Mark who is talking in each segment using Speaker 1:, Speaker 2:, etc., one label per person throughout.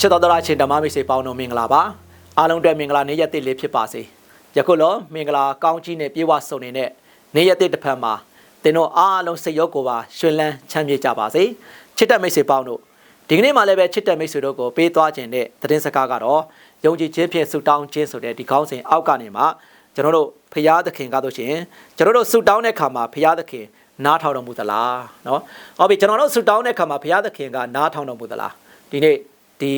Speaker 1: ချစ်တော်တော်ချင်းဓမ္မမိတ်ဆွေပေါင်းတို့မင်္ဂလာပါအားလုံးအတွက်မင်္ဂလာနေ့ရက်တစ်လေးဖြစ်ပါစေယခုလောမင်္ဂလာကောင်းကြီးနဲ့ပြေဝဆုံနေတဲ့နေ့ရက်တစ်တစ်ဖက်မှာသင်တို့အားလုံးစိတ်ရောကိုယ်ပါရှင်လန်းချမ်းမြေ့ကြပါစေချစ်တဲ့မိတ်ဆွေပေါင်းတို့ဒီကနေ့မှလည်းပဲချစ်တဲ့မိတ်ဆွေတို့ကိုပေးသွားခြင်းတဲ့သတင်းစကားကတော့ယုံကြည်ခြင်းဖြင့်ဆုတောင်းခြင်းဆိုတဲ့ဒီကောင်းစဉ်အောက်ကနေမှကျွန်တော်တို့ဖရာသခင်ကားတို့ရှင်ကျွန်တော်တို့ဆုတောင်းတဲ့ခါမှာဖရာသခင်နားထောင်တော်မူသလားเนาะဟုတ်ပြီကျွန်တော်တို့ဆုတောင်းတဲ့ခါမှာဖရာသခင်ကနားထောင်တော်မူသလားဒီနေ့ ဒီ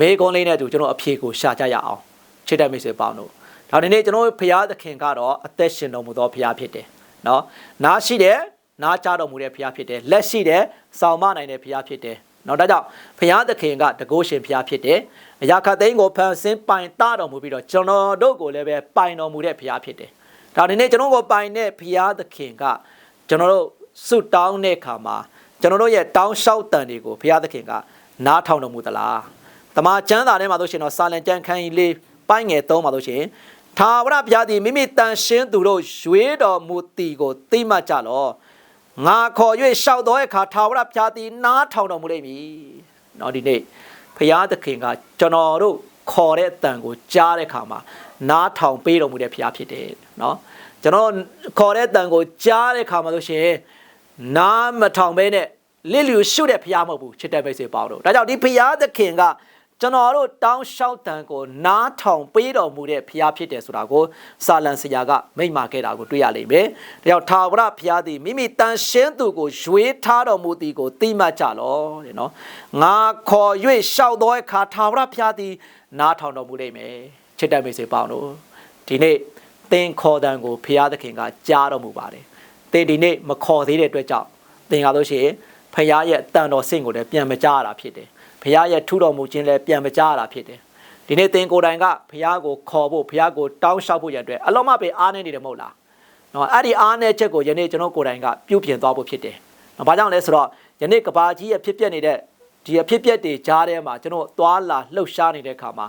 Speaker 1: မေကွန်လေးနဲ့အတူကျွန်တော်အဖြေကိုရှာကြရအောင်ချစ်တဲ့မိတ်ဆွေပေါင်းတို့နောက်နေ့ကျွန်တော်ဖရာသခင်ကတော့အသက်ရှင်တော်မူသောဖရာဖြစ်တယ်နော်နားရှိတယ်နားကြတော်မူတဲ့ဖရာဖြစ်တယ်လက်ရှိတယ်စောင့်မနိုင်တဲ့ဖရာဖြစ်တယ်နော်ဒါကြောင့်ဖရာသခင်ကတကုရှင်ဖရာဖြစ်တယ်အရာခသိန်းကိုဖန်ဆင်းပိုင်တတော်မူပြီးတော့ကျွန်တော်တို့ကိုလည်းပဲပိုင်တော်မူတဲ့ဖရာဖြစ်တယ်ဒါဒီနေ့ကျွန်တော်ကိုပိုင်တဲ့ဖရာသခင်ကကျွန်တော်တို့ဆုတောင်းတဲ့အခါမှာကျွန်တော်တို့ရဲ့တောင်းလျှောက်တန်တွေကိုဖရာသခင်က နားထောင်တော်မူသလားတမန်ကျမ်းစာထဲမှာဆိုရှင်တော့စာလံကျမ်းခန်းကြီးလေးပိုင်းငယ်သုံးပါလို့ရှင်သာဝရဘုရားသည်မိမိတန်ရှင်းသူတို့ရွေးတော်မူသည်ကိုသိမှတ်ကြလော့ငါခေါ်၍ရှောက်တော်အခါသာဝရဘုရားသည်နားထောင်တော်မူလိမ့်မည်။နော်ဒီနေ့ဘုရားသခင်ကကျွန်တော်တို့ခေါ်တဲ့အတန်ကိုကြားတဲ့အခါမှာနားထောင်ပေးတော်မူတဲ့ဘုရားဖြစ်တယ်နော်ကျွန်တော်ခေါ်တဲ့အတန်ကိုကြားတဲ့အခါမှာဆိုရှင်နားမထောင်ဘဲနဲ့ လစ်လျူရှုတဲ့ဘုရားမဟုတ်ဘူးချစ်တဲ့မိတ်ဆွေပေါင်းတို့ဒါကြောင့်ဒီဘုရားသခင်ကကျွန်တော်တို့တောင်းလျှောက်တန်ကိုနားထောင်ပေးတော်မူတဲ့ဘုရားဖြစ်တယ်ဆိုတာကိုစာလံဆရာကမိန့်မာခဲ့တာကိုတွေ့ရလိမ့်မယ်။ဒါကြောင့်ထာဝရဘုရားသည်မိမိတန်ရှင်းသူကိုရွေးထားတော်မူသည်ကိုသိမှတ်ကြလောတဲ့နော်။ငါခေါ်၍ရှောက်သောအခါထာဝရဘုရားသည်နားထောင်တော်မူလိမ့်မယ်။ချစ်တဲ့မိတ်ဆွေပေါင်းတို့ဒီနေ့သင်ခေါ်တန်ကိုဘုရားသခင်ကကြားတော်မူပါတယ်။သင်ဒီနေ့မခေါ်သေးတဲ့အတွက်ကြောင့်သင်ရလို့ရှိရင် ဖခင်ရဲ့တန်တော်ဆင့်ကိုလည်းပြန်မကြားရတာဖြစ်တယ်။ဖခင်ရဲ့ထူတော်မူခြင်းလည်းပြန်မကြားရတာဖြစ်တယ်။ဒီနေ့သင်ကိုယ်တိုင်ကဖခင်ကိုခေါ်ဖို့ဖခင်ကိုတောင်းလျှောက်ဖို့ရတဲ့အတွက်အလုံးမပဲအားနေနေတယ်မဟုတ်လား။နော်အဲ့ဒီအားနေချက်ကိုယနေ့ကျွန်တော်ကိုယ်တိုင်ကပြုပြင်သွားဖို့ဖြစ်တယ်။နော်ဘာကြောင့်လဲဆိုတော့ယနေ့ကဘာကြီးရဲ့ဖြစ်ပျက်နေတဲ့ဒီအဖြစ်ပျက်တွေကြားထဲမှာကျွန်တော်သွားလာလှုပ်ရှားနေတဲ့အခါမှာ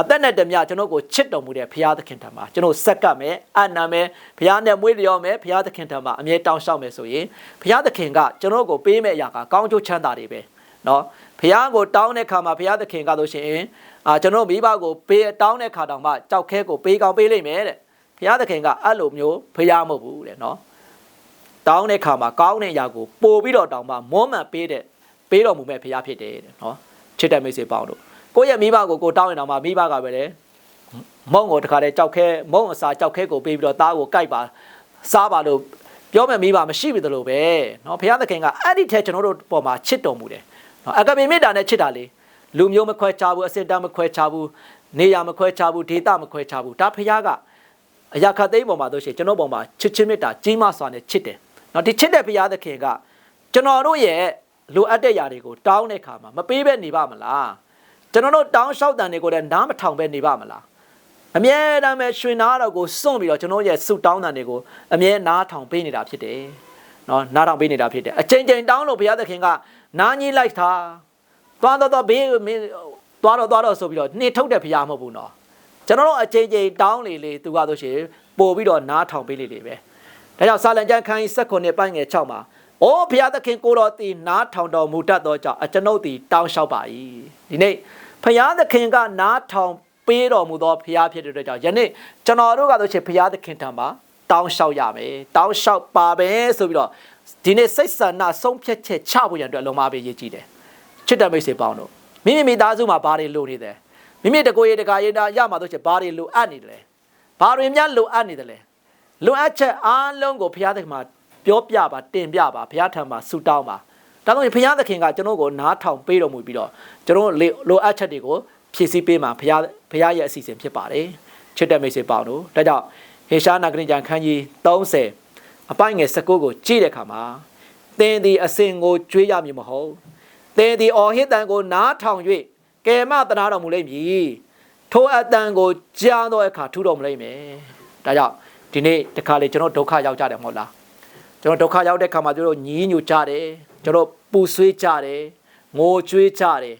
Speaker 1: အသက်နဲ့တမျှကျွန်တော်ကိုချစ်တော်မူတဲ့ဘုရားသခင်ထံမှာကျွန်တော်ဆက်ကပ်မယ်အနာမယ်ဘုရားနဲ့မွေးလျော်မယ်ဘုရားသခင်ထံမှာအမြဲတောင်းရှောက်မယ်ဆိုရင်ဘုရားသခင်ကကျွန်တော်ကိုပေးမဲ့အရာကကောင်းကျိုးချမ်းသာတွေပဲနော်ဘုရားကိုတောင်းတဲ့ခါမှာဘုရားသခင်ကလို့ရှိရင်အာကျွန်တော်မိဘကိုပေးတောင်းတဲ့ခါတောင်မှကြောက်ခဲကိုပေးကောင်းပေးလိမ့်မယ်တဲ့ဘုရားသခင်ကအဲ့လိုမျိုးဘုရားမဟုတ်ဘူးတဲ့နော်တောင်းတဲ့ခါမှာကောင်းတဲ့အရာကိုပို့ပြီးတော့တောင်းမှမွမ်းမံပေးတဲ့ပေးတော်မူမဲ့ဘုရားဖြစ်တယ်တဲ့နော်ချစ်တဲ့မိစေပေါင်းတို့ ကိုယ့်ရဲ့မိဘကိုကိုတောင်းရင်တော့မှမိဘကပဲလေမုံကိုတခါတည်းကြောက်ခဲမုံအစာကြောက်ခဲကိုပေးပြီးတော့သားကိုကြိုက်ပါစားပါလို့ပြောမယ်မိဘမရှိပြီတလို့ပဲเนาะဘုရားသခင်ကအဲ့ဒီထက်ကျွန်တော်တို့ပေါ်မှာချစ်တော်မူတယ်เนาะအကပေမေတ္တာနဲ့ချစ်တာလေလူမျိုးမခွဲခြားဘူးအစစ်တမ်းမခွဲခြားဘူးနေရာမခွဲခြားဘူးဒေသမခွဲခြားဘူးဒါဘုရားကအရာခတ်သိမ်းပေါ်မှာတို့ရှိရင်ကျွန်တော်ပေါ်မှာချစ်ချင်းမေတ္တာကြီးမားစွာနဲ့ချစ်တယ်เนาะဒီချစ်တဲ့ဘုရားသခင်ကကျွန်တော်တို့ရဲ့လိုအပ်တဲ့ຢာတွေကိုတောင်းတဲ့အခါမှာမပေးဘဲနေပါမလား ကျွန်တော်တို့တောင်းလျှောက်တန်တွေကိုလည်းနားမထောင်ပဲနေပါမလားအမြဲတမ်းပဲရွှင်နာတော်ကိုစွန့်ပြီးတော့ကျွန်တော်ရဲ့ဆုတောင်းတန်တွေကိုအမြဲနားထောင်ပေးနေတာဖြစ်တယ်။နော်နားထောင်ပေးနေတာဖြစ်တယ်။အချိန်ချိန်တောင်းလို့ဘုရားသခင်ကနားကြီးလိုက်တာသွားတော့တော့ဘေးမင်းသွားတော့သွားတော့ဆိုပြီးတော့နှင်ထုတ်တဲ့ဘုရားမဟုတ်ဘူးနော်။ကျွန်တော်တို့အချိန်ချိန်တောင်းလေလေသူကဆိုရှင်ပို့ပြီးတော့နားထောင်ပေးလေလေပဲ။ဒါကြောင့်စာလံကျမ်းခန်းကြီး၁၉ပိုင်းငယ်6မှာအိုးဘုရားသခင်ကိုတော်သည်နားထောင်တော်မူတတ်သောကြောင့်အကျွန်ုပ်သည်တောင်းလျှောက်ပါ၏ ဒီနေ့ဖယားသခင်ကနားထောင်ပေးတော်မူသောဖယားဖြစ်တဲ့အတွက်ကြောင့်ယနေ့ကျွန်တော်တို့ကဆိုချင်ဖယားသခင်ထံမှာတောင်းလျှောက်ရမယ်တောင်းလျှောက်ပါပဲဆိုပြီးတော့ဒီနေ့စိတ်ဆန္ဒဆုံးဖြတ်ချက်ချဖို့ရန်အတွက်အလုံးမပဲရည်ကြည်တယ်ချစ်တဲ့မိတ်ဆွေပေါင်းတို့မိမိမိသားစုမှာဘာတွေလိုနေတယ်မိမိတကိုယ်ရေတကာရေတာရမှာဆိုချင်ဘာတွေလိုအပ်နေတယ်ဘာတွေများလိုအပ်နေတယ်လဲလိုအပ်ချက်အားလုံးကိုဖယားသခင်မှာပြောပြပါတင်ပြပါဘုရားထံမှာဆုတောင်းပါ ဒါဆိုရင်ဘုရားသခင်ကကျွန်တော်ကိုနားထောင်ပေးတော်မူပြီးတော့ကျွန်တော်လိုအပ်ချက်တွေကိုဖြည့်ဆည်းပေးမှာဘုရားဘုရားရဲ့အစီအစဉ်ဖြစ်ပါတယ်ချစ်တဲ့မိတ်ဆွေပေါင်းတို့ဒါကြောင့်ဟေရှာနာဂရိကြံခန်းကြီး30အပိုင်းငယ်19ကိုကြည့်တဲ့အခါမှာသင်သည်အစဉ်ကိုကြွေးရမည်မဟုတ်သင်သည်အော်ဟစ်တန်ကိုနားထောင်၍ကယ်မတနာတော်မူလိမ့်မည်ထိုအတန်ကိုကြားသောအခါထူတော်မူလိမ့်မယ်ဒါကြောင့်ဒီနေ့တခါလေကျွန်တော်ဒုက္ခရောက်ကြတယ်မဟုတ်လားကျွန်တော်ဒုက္ခရောက်တဲ့ခါမှာကျွန်တော်ညည်းညူကြတယ် ကျွန်တော်ပူဆွေးကြတယ်ငိုကြွေးကြတယ်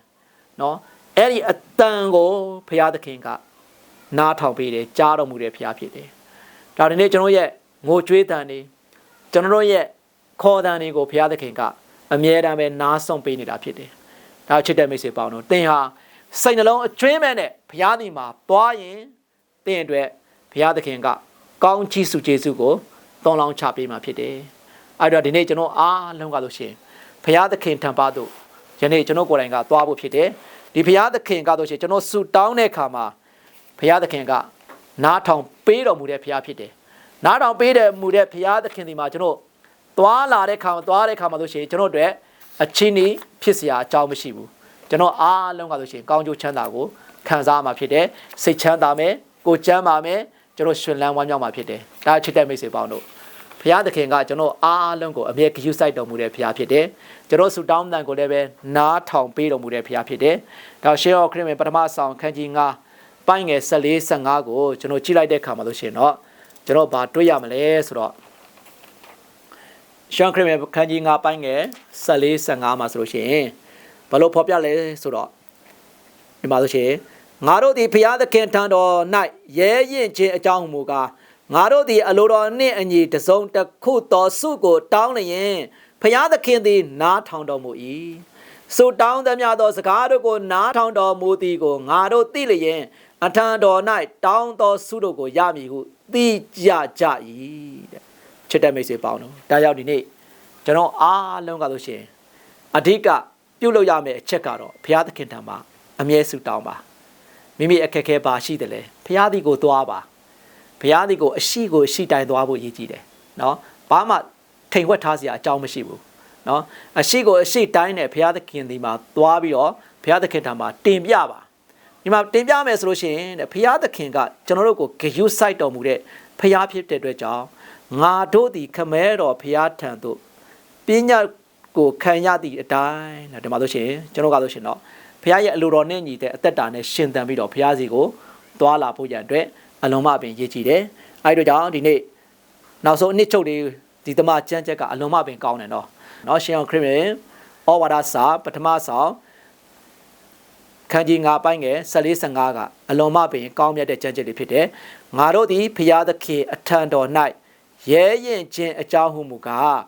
Speaker 1: နော်အဲ့ဒီအတန်ကိုဘုရားသခင်ကနားထောင်ပေးတယ်ကြားတော်မူတဲ့ဘုရားဖြစ်တယ်ဒါဒီနေ့ကျွန်တော်ရဲ့ငိုကြွေးတန်တွေကျွန်တော်ရဲ့ခေါ်တန်တွေကိုဘုရားသခင်ကအမြဲတမ်းပဲနားဆုံးပေးနေတာဖြစ်တယ်ဒါချစ်တဲ့မိတ်ဆွေပေါင်းတို့သင်ဟာစိတ်နှလုံးအကျွင်းမဲ့နဲ့ဘုရားဒီမှာသွားရင်သင်အတွက်ဘုရားသခင်ကကောင်းချီးစုကျေးဇူးကိုတောင်းလောင်းချပေးမှာဖြစ်တယ်အဲ့တော့ဒီနေ့ကျွန်တော်အားလုံးကလို့ရှိရင် ဘုရားသခင်ထံပါသို့ယနေ့ကျွန်တော်ကိုယ်တိုင်ကသွားဖို့ဖြစ်တယ်ဒီဘုရားသခင်ကလို့ရှိရင်ကျွန်တော်ဆုတောင်းတဲ့အခါမှာဘုရားသခင်ကနားထောင်ပေးတော်မူတဲ့ဘုရားဖြစ်တယ်နားထောင်ပေးတဲ့မူတဲ့ဘုရားသခင်ဒီမှာကျွန်တော်သွားလာတဲ့ခါမှာသွားတဲ့ခါမှာလို့ရှိရင်ကျွန်တော်တို့အတွက်အချင်းဤဖြစ်เสียအကြောင်းမရှိဘူးကျွန်တော်အားလုံးကလို့ရှိရင်ကောင်းကျိုးချမ်းသာကိုခံစားမှာဖြစ်တယ်စိတ်ချမ်းသာမယ်ကိုယ်ချမ်းသာမယ်ကျွန်တော်ရှင်လန်းဝမ်းမြောက်မှာဖြစ်တယ်ဒါချစ်တဲ့မိတ်ဆွေပေါင်းတို့ ဘုရားသခင်ကကျွန်တော်အားလုံးကိုအမြဲဂရုစိုက်တော်မူတဲ့ဘုရားဖြစ်တယ်ကျွန်တော်ဆုတောင်းတန်ကိုလည်းပဲနားထောင်ပေးတော်မူတဲ့ဘုရားဖြစ်တယ်ဒါရှေးဟောခရစ်ဝင်ပထမဆောင်ခန်းကြီး9ပိုင်းငယ်14 15ကိုကျွန်တော်ကြည့်လိုက်တဲ့အခါမှာလို့ရှိရင်တော့ကျွန်တော်ဘာတွေ့ရမလဲဆိုတော့ရှေးဟောခရစ်ဝင်ခန်းကြီး9ပိုင်းငယ်14 15မှာဆိုလို့ရှိရင်ဘလို့ဖော်ပြလဲဆိုတော့ဒီမှာဆိုရှင်ငါတို့သည်ဘုရားသခင်ထံတော်၌ရဲရင်ခြင်းအကြောင်းမူကား ငါတို့သည်အလိုတော်နှင့်အညီတစုံတစ်ခုသောစုကိုတောင်းလျင်ဘုရားသခင်သည် နားထောင်တော်မူ၏စုတောင်းသမျှသောစကားတို့ကိုနားထောင်တော်မူသည်ကိုငါတို့သိလျင် အထံတော်၌တောင်းသောစုတို့ကိုရမည်ဟုသိကြကြ၏တဲ့ချစ်တဲ့မိတ်ဆွေပေါင်းတို့ဒါကြောင့်ဒီနေ့ကျွန်တော်အားလုံးကလို့ရှိရင်အဓိကပြုတ်လို့ရမယ့်အချက်ကတော့ဘုရားသခင်ထံမှာအမြဲဆုတောင်းပါမိမိအခက်အခဲပါရှိတယ်လေဘုရားသည်ကိုသွားပါ ဘုရားသည်ကိုအရှိကိုအရှိတိုင်းသွားဖို့ရည်ကြည်တယ်နော်ဘာမှထိန်ဝက်ထားစရာအကြောင်းမရှိဘူးနော်အရှိကိုအရှိတိုင်းနဲ့ဘုရားသခင်ဒီမှာသွားပြီးတော့ဘုရားသခင်ထံမှာတင်ပြပါဒီမှာတင်ပြမယ်ဆိုလို့ရှိရင်တဲ့ဘုရားသခင်ကကျွန်တော်တို့ကိုဂယုစိုက်တော်မူတဲ့ဘုရားဖြစ်တဲ့အတွက်ကြောင့်ငါတို့သည်ခမဲတော်ဘုရားထံသို့ပညာကိုခံရသည့်အတိုင်းတဲ့ဒီမှာလို့ရှိရင်ကျွန်တော်ကလို့ရှိရင်တော့ဘုရားရဲ့အလိုတော်နဲ့ညီတဲ့အသက်တာနဲ့ရှင်သန်ပြီးတော့ဘုရားစီကိုသွားလာဖို့ရန်အတွက် အလုံးမပင်ရည်ကြည်တယ်အဲဒီတော့ကြောင့်ဒီနေ့နောက်ဆုံးအနှစ်ချုပ်လေးဒီသမကျမ်းချက်ကအလုံးမပင်ကောင်းတယ်နော်နော်ရှင်အောင်ခရစ်ဝင်ဩဝါဒစာပထမဆောင်ခန်းကြီး9ပိုင်းငယ်14 15ကအလုံးမပင်ကောင်းမြတ်တဲ့ကျမ်းချက်တွေဖြစ်တယ်ငါတို့သည်ဘုရားသခင်အထံတော်၌ရဲရင်ခြင်းအကြောင်းဟုမူကား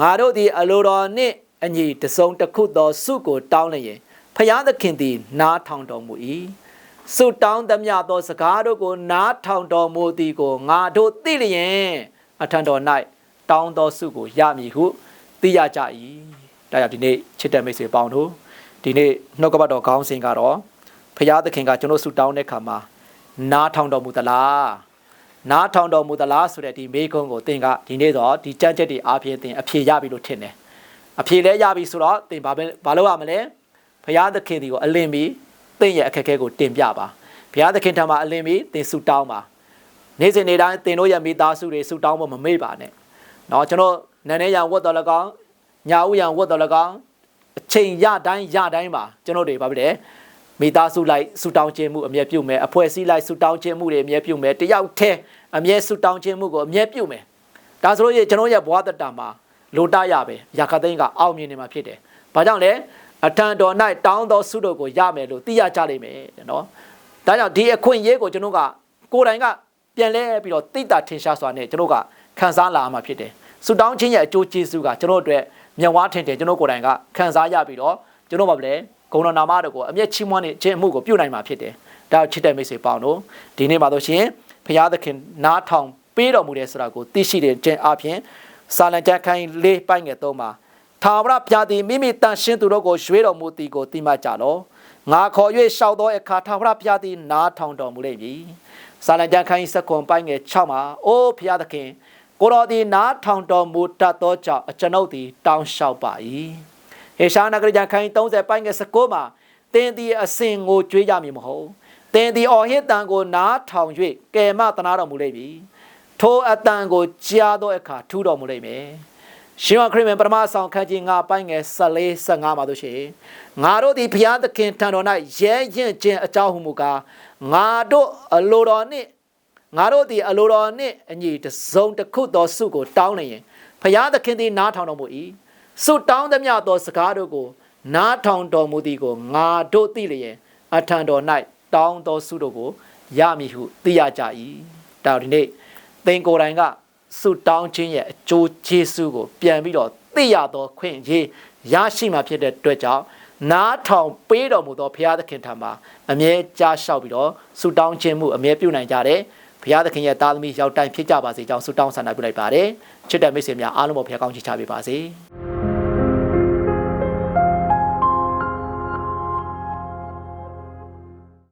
Speaker 1: ငါတို့သည်အလိုတော်နှင့်အညီတစုံတစ်ခုသောစုကိုတောင်းလျင်ဖျားသခင်သည်နားထောင်တော်မူ၏ ဆုတောင်းသမျှသောစကားတို့ကို နားထောင်တော်မူသည်ကိုငါတို့သိလျင်အထံတော်၌တောင်းသောဆုကိုရမည်ဟုသိရကြ၏ဒါကြောင့်ဒီနေ့ချစ်တဲ့မိတ်ဆွေပေါင်းတို့ဒီနေ့နှုတ်ကပတ်တော်ခေါင်းစဉ်ကတော့ဖျားသခင်ကကျွန်တော်ဆုတောင်းတဲ့ခါမှာနားထောင်တော်မူသလားနားထောင်တော်မူသလားဆိုတဲ့ဒီမေးခွန်းကိုသင်ကဒီနေ့တော့ဒီကြမ်းချက်တွေအားဖြင့်သင်အဖြေရပြီလို့ထင်တယ်အဖြေလည်းရပြီဆိုတော့သင်ဘာပဲဘာလုပ်ရမလဲဘုရားသခင်ဒီကိုအလင်းပြီး သင်ရဲ့အခက်အခဲကိုတင်ပြပါဘုရားသခင်ထံမှာအလင်းပြီးသင်ဆုတောင်းပါနေ့စဉ်နေ့တိုင်းသင်တို့ရဲ့မိသားစုတွေဆုတောင်းဖို့မမေ့ပါနဲ့เนาะကျွန်တော်နန်းနေရံဝတ်တော်၎င်းညာဥယံဝတ်တော်၎င်းအချိန်ရတိုင်းရတိုင်းပါကျွန်တော်တွေဘာဖြစ်လဲမိသားစုလိုက်ဆူတောင်းခြင်းမှုအမြဲပြုမယ်အဖွဲ့အစည်းလိုက်ဆူတောင်းခြင်းမှုတွေအမြဲပြုမယ်တယောက်တည်းအမြဲဆူတောင်းခြင်းမှုကိုအမြဲပြုမယ်ဒါဆိုလို့ကျွန်တော်ရဲ့ဘဝတတမှာလိုတရပဲရာခသိန်းကအောင်မြင်နေမှာဖြစ်တယ်ဘာကြောင့်လဲ အထံတော်၌တောင်းသောဆုတို့ကိုရမယ်လို့သိရကြလိမ့်မယ်နော်ဒါကြောင့်ဒီအခွင့်အရေးကိုကျွန်တော်ကကိုယ်တိုင်ကပြန်လဲပြီးတော့သိတာထင်ရှားစွာနဲ့ကျွန်တော်ကခံစားလာမှာဖြစ်တယ်ဆုတောင်းခြင်းရဲ့အကျိုးကျေးဇူးကကျွန်တော်အတွက်မြတ်ဝါထင်တယ်ကျွန်တော်ကိုယ်တိုင်ကခံစားရပြီးတော့ကျွန်တော်ဘာလဲဂုဏ်တော်နာမတော်ကိုအမျက်ချီးမွမ်းနေခြင်းအမှုကိုပြုနိုင်မှာဖြစ်တယ်ဒါချစ်တဲ့မိတ်ဆွေပေါင်းတို့ဒီနေ့မှာတော့ရှင်ဘုရားသခင်နားထောင်ပေးတော်မူတယ်ဆိုတာကိုသိရှိတဲ့ခြင်းအပြင်စာလံကျမ်းခိုင်း၄ပိုင်းငယ်၃မှာ ထာဝရဘုရားသည်မိမိတန်ရှင်းသူတို့ကိုရွေးတော်မူသည်ကိုသိမှကြလောငါခေါ်၍ရှောက်သောအခါထာဝရဘုရားသည်နားထောင်တော်မူလိမ့်မည်စာလံကျမ်းခိုင်းစက္ကွန်ပိုင်းငယ်6မှာအိုးဘုရားသခင်ကိုတော်သည်နားထောင်တော်မူတတ်သောကြောင့်အကျွန်ုပ်သည်တောင်းလျှောက်ပါ၏ဟေရှာနဂရကျမ်းခိုင်း30ပိုင်းငယ်19မှာသင်သည်အစဉ်ကိုကြွေးကြမည်မဟုတ်သင်သည်အော်ဟစ်တန်ကိုနားထောင်၍ကယ်မတနာတော်မူလိမ့်မည်ထိုအတန်ကိုကြားသောအခါထူးတော်မူလိမ့်မယ် ရှင်ဝခရစ်ဝင်ပထမဆောင်ခန်းကြီး9ပိုင်းငယ်14 15မှာတို့ရှိငါတို့သည်ဘုရားသခင်ထံတော်၌ရဲရင်ခြင်းအကြောင်းဟုမူကားငါတို့အလိုတော်နှင့်ငါတို့သည်အလိုတော်နှင့်အညီတစုံတစ်ခုသောစုကိုတောင်းနေရင်ဘုရားသခင်သည်နားထောင်တော်မူ၏စုတောင်းသမျှသောစကားတို့ကို နားထောင်တော်မူသည်ကိုငါတို့သိလျင်အထံတော်၌တောင်းသောစုတို့ကိုရမည်ဟုသိရကြ၏ဒါဒီနေ့သင်ကိုယ်တိုင်က ဆုတောင်းခြင်းရဲ့အကျိုးကျေးဇူးကို ပြန်ပြီးတော့သိရသောခွင့်ရေးရရှိမှာဖြစ်တဲ့အတွက်ကြောင့်နားထောင်ပေးတော်မူသောဘုရားသခင်ထံမှာအမြဲကြားလျှောက်ပြီးတော့ဆုတောင်းခြင်းမှုအမြဲပြုနိုင်ကြတယ်ဘုရားသခင်ရဲ့သားသမီးရောက်တိုင်းဖြစ်ကြပါစေကြောင်းဆုတောင်းဆန္ဒပြုလိုက်ပါတယ်ချစ်တဲ့မိတ်ဆွေများအားလုံးပေါ်ဘုရားကောင်းချီးချပေးပါစေ